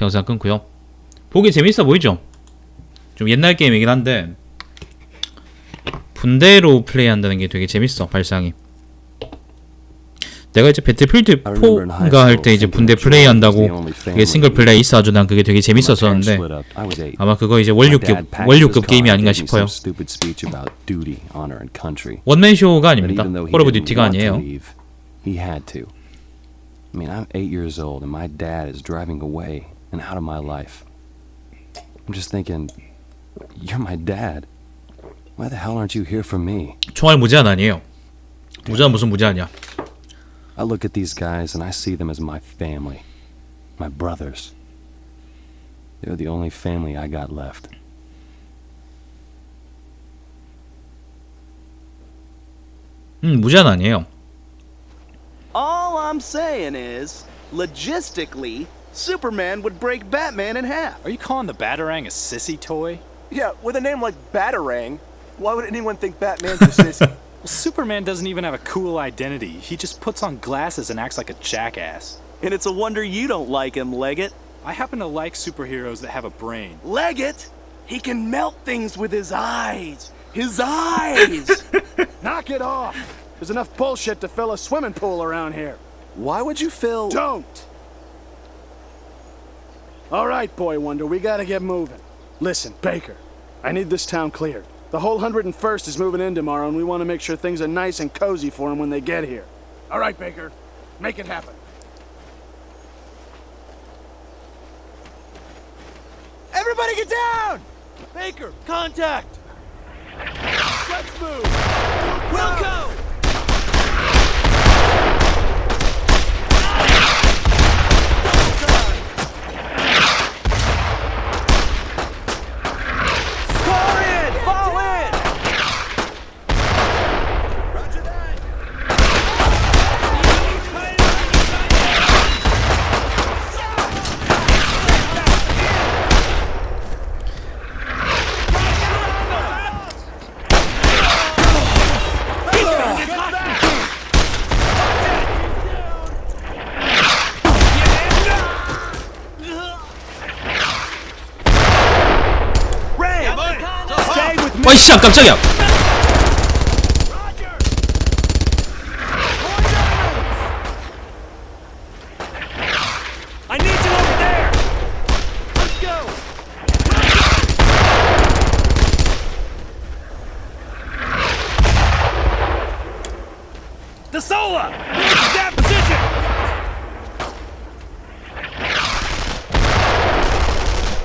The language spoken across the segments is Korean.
영상 끊고요. 보기 재밌어 보이죠? 좀 옛날 게임이긴 한데 분대로 플레이한다는 게 되게 재밌어 발상이. 내가 이제 배틀필드 4인가 할 때 이제 분대 플레이한다고 그게 싱글 플레이 있어가지고 난 그게 되게 재밌었었는데 아마 그거 이제 원류급 원류급 게임이 아닌가 싶어요. 원맨 쇼가 아닙니다. 콜 오브 듀티가 아니에요. I mean, I'm eight years old and my dad is driving away and out of my life. I'm just thinking, you're my dad. Why the hell aren't you here for me? 총알 무제한 아니에요. 무제한 무슨 무제한이야? I look at these guys and I see them as my family, my brothers. They're the only family I got left. 음 무제한 아니에요. All I'm saying is, logistically, Superman would break Batman in half. Are you calling the Batarang a sissy toy? Yeah, with a name like Batarang, why would anyone think Batman's a sissy? Well, Superman doesn't even have a cool identity. He just puts on glasses and acts like a jackass. And it's a wonder you don't like him, Leggett. I happen to like superheroes that have a brain. Leggett, he can melt things with his eyes. His eyes! Knock it off! There's enough bullshit to fill a swimming pool around here. Why would you fill. Don't! All right, Boy Wonder, we gotta get moving. Listen, Baker, I need this town cleared. The whole 101st is moving in tomorrow, and we want to make sure things are nice and cozy for them when they get here. All right, Baker, make it happen. Everybody get down! Baker, contact! Let's move! We'll Stay with me! 어이 씨 깜짝이야.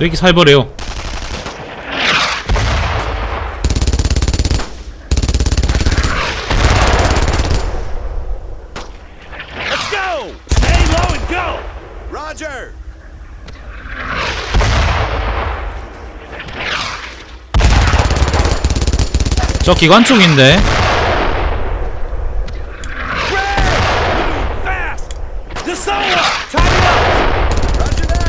왜 이렇게 살벌해요? Let's go! Stay low and go! Roger! 저 기관총인데. Ray! Move fast! The Sola! Time it up! Roger that!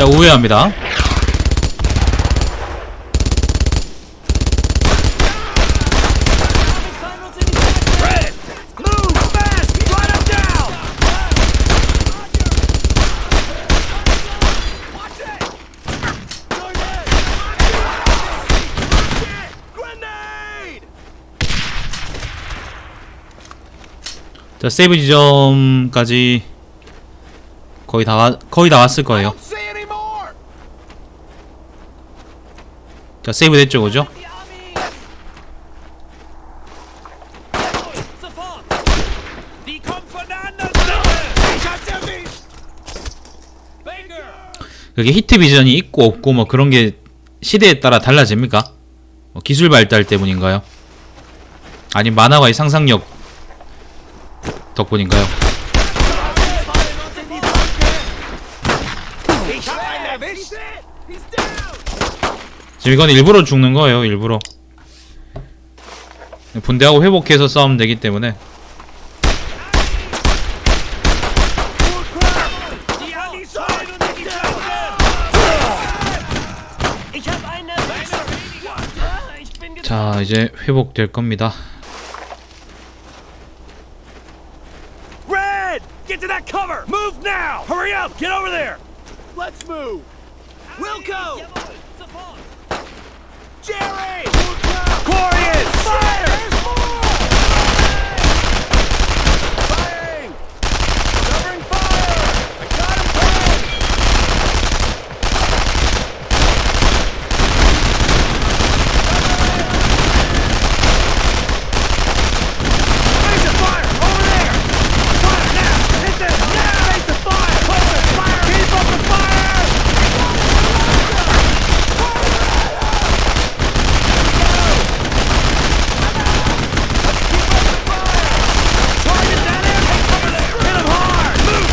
자 우회합니다. 자 세이브 지점까지 거의 다 와- 거의 다 왔을 거예요. 자 세이브 됐죠, 그죠? 그게 히트 비전이 있고 없고 뭐 그런 게 시대에 따라 달라집니까? 뭐 기술 발달 때문인가요? 아니 만화와의 상상력 덕분인가요? 지금 이건 일부러 죽는 거예요 일부러 분대하고 회복해서 싸우면 되기 때문에 자 이제 회복될 겁니다! Jerry! Corian! Fire! Firing! Covering fire! I got him pinned! Face of fire! Over there! Fire now! Hit them! Now! Face of fire! Face of fire! Keep up the fire! Target down there! Hit them hard! Move!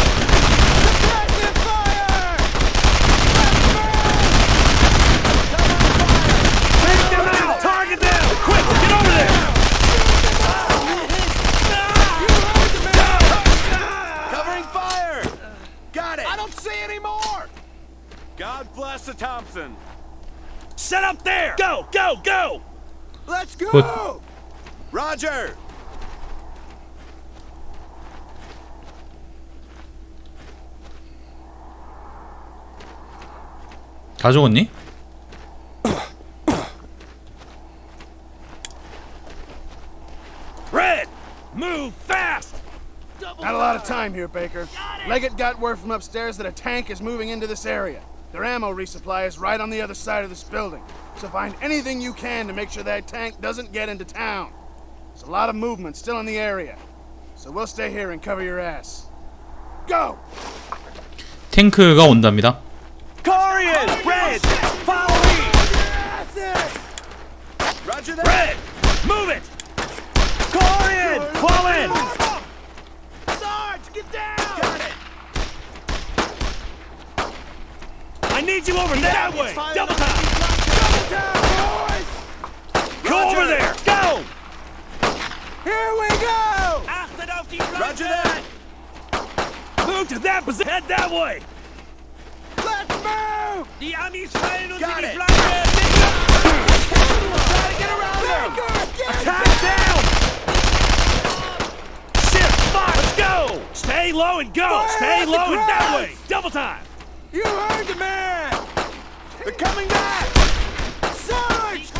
Take them out! Target them! Quick! Get over there! Covering fire! Got it! I don't see any more! God bless the Thompson. Set up there. Go, go, go. Let's go! Good. Roger! 다 죽었니? Red, move fast. Not a lot of time here, Baker. Leggett got word from upstairs that a tank is moving into this area. Their ammo resupply is right on the other side of this building. So find anything you can to make sure that tank doesn't get into town. There's a lot of movement still in the area. So we'll stay here and cover your ass. Go! 탱크가 온답니다 Corian, Red, follow me. Roger that! Red, move it. Corian, fall in. Sarge, get down! Got it! I need you over there. That way. Double time. To that position. Head that way. Let's move! Got it. Gotta get around them! Attack down. Shift fire. Let's go. Stay low and go. Fire Stay low and that way. Double time. You heard the man! They're coming back!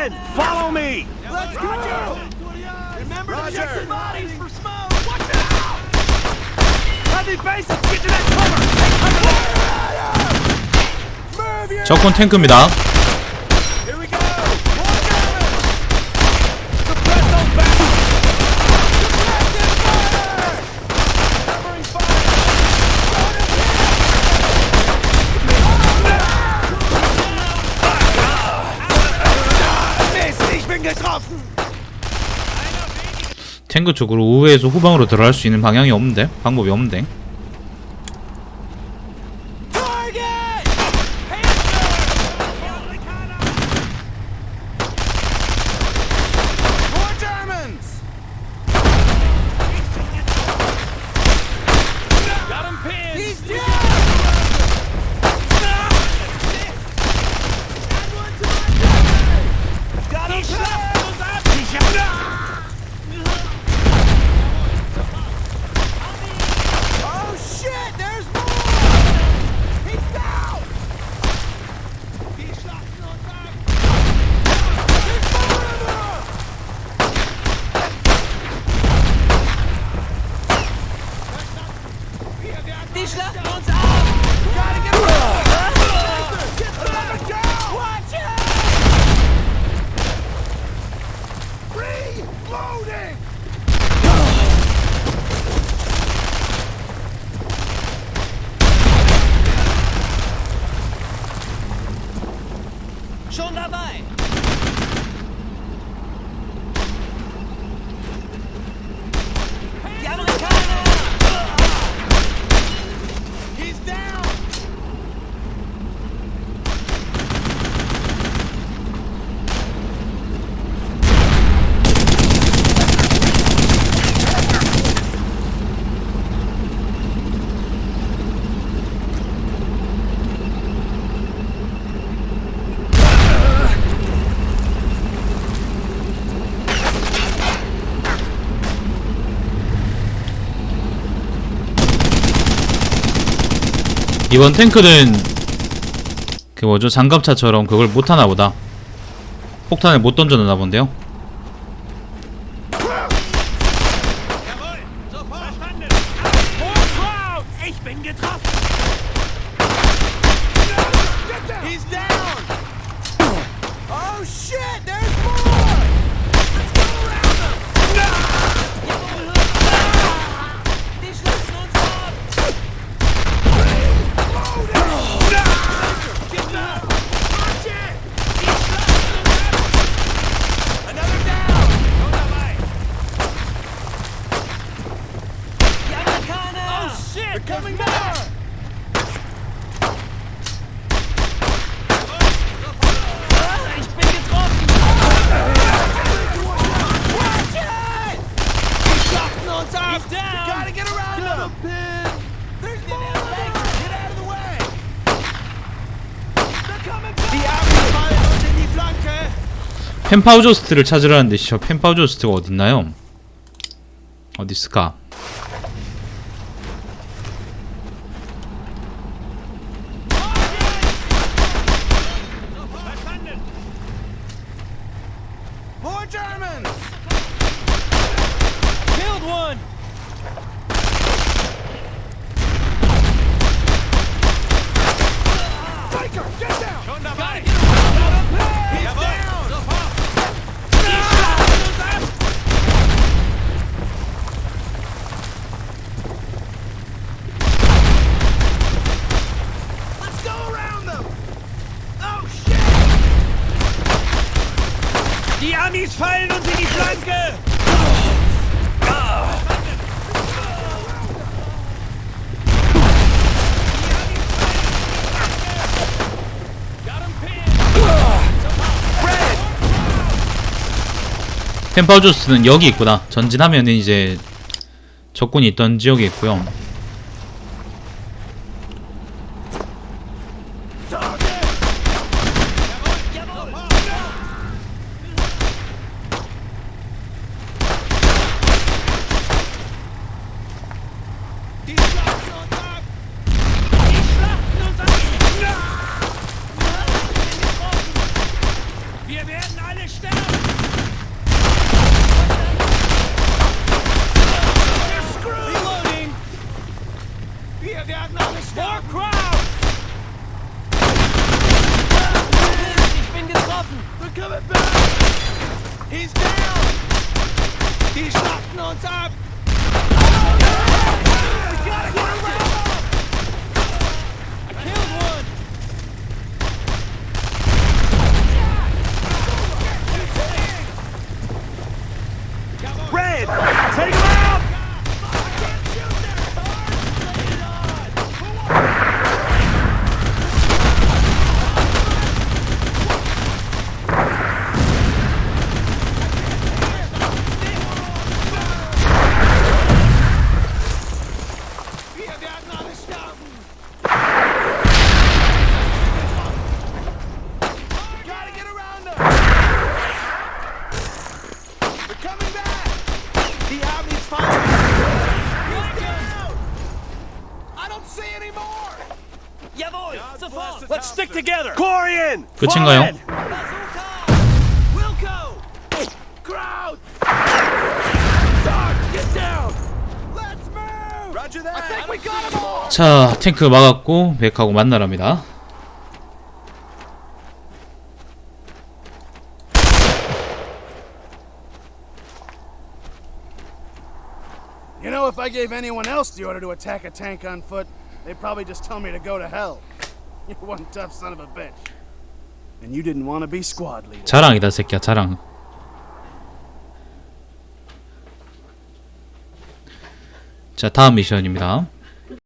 Corian, follow me. Let's go! Remember to check your bodies for smoke! Watch Heavy bases, get to that cover. Move your 적군 탱크입니다 탱크 쪽으로 우회해서 후방으로 들어갈 수 있는 방향이 없는데? 방법이 없는데 이번 탱크는 그 뭐죠? 장갑차처럼 그걸 못하나 보다. 폭탄을 못 던져놨나 본데요? 펜파우조스트를 찾으라는데 저 펜파우조스트가 어딨나요? 어딨을까? 템파우주스는 여기 있구나. 전진하면 이제 적군이 있던 지역에 있고요. 끝인가요? 자 탱크 막았고 백하고 만나랍니다 You know, if I gave anyone else the order to attack a tank on foot, they'd probably just tell me to go to hell. You're one tough son of a bitch. And you didn't want to be squad leader. 자랑이다 새끼야 자랑 자 다음 미션입니다